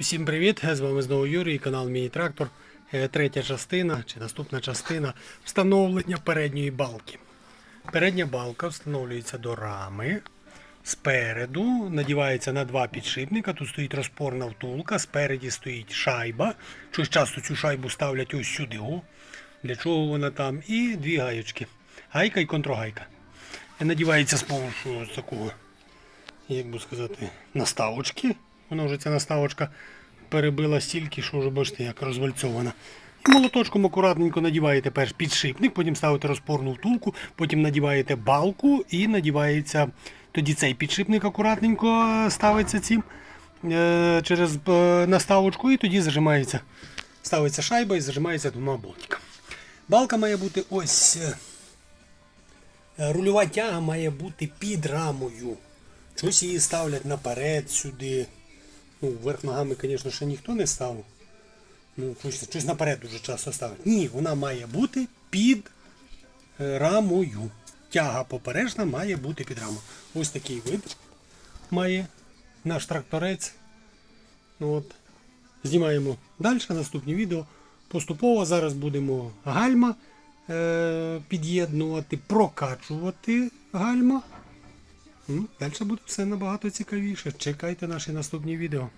Всім привіт! З вами знову Юрій, канал Міні-Трактор. Е, Третя частина чи наступна частина встановлення передньої балки. Передня балка встановлюється до рами. Спереду надівається на два підшипника. Тут стоїть розпорна втулка, спереді стоїть шайба. Щось часто цю шайбу ставлять ось сюди. О. Для чого вона там? І дві гаєчки. Гайка і контргайка. І надівається з помощью ось такого як би сказати, наставочки. Вона вже ця наставочка перебила стільки, що вже бачите, як розвальцована. І молоточком акуратненько надіваєте перш підшипник, потім ставите розпорну втулку, потім надіваєте балку і надівається тоді цей підшипник акуратненько ставиться цим е, через е, наставочку, і тоді зажимається, ставиться шайба і зажимається двома болтиками. Балка має бути ось. Е, Рульова тяга має бути під рамою. Щось її ставлять наперед сюди. Ну, вверх ногами, звісно, ще ніхто не ставив. Ну, щось, щось наперед дуже часто ставлять. Ні, вона має бути під е, рамою. Тяга поперечна має бути під рамою. Ось такий вид має наш тракторець. Ну, От. Знімаємо далі наступні відео. Поступово зараз будемо гальма е, під'єднувати, прокачувати гальма. Далі буде все набагато цікавіше. Чекайте наші наступні відео.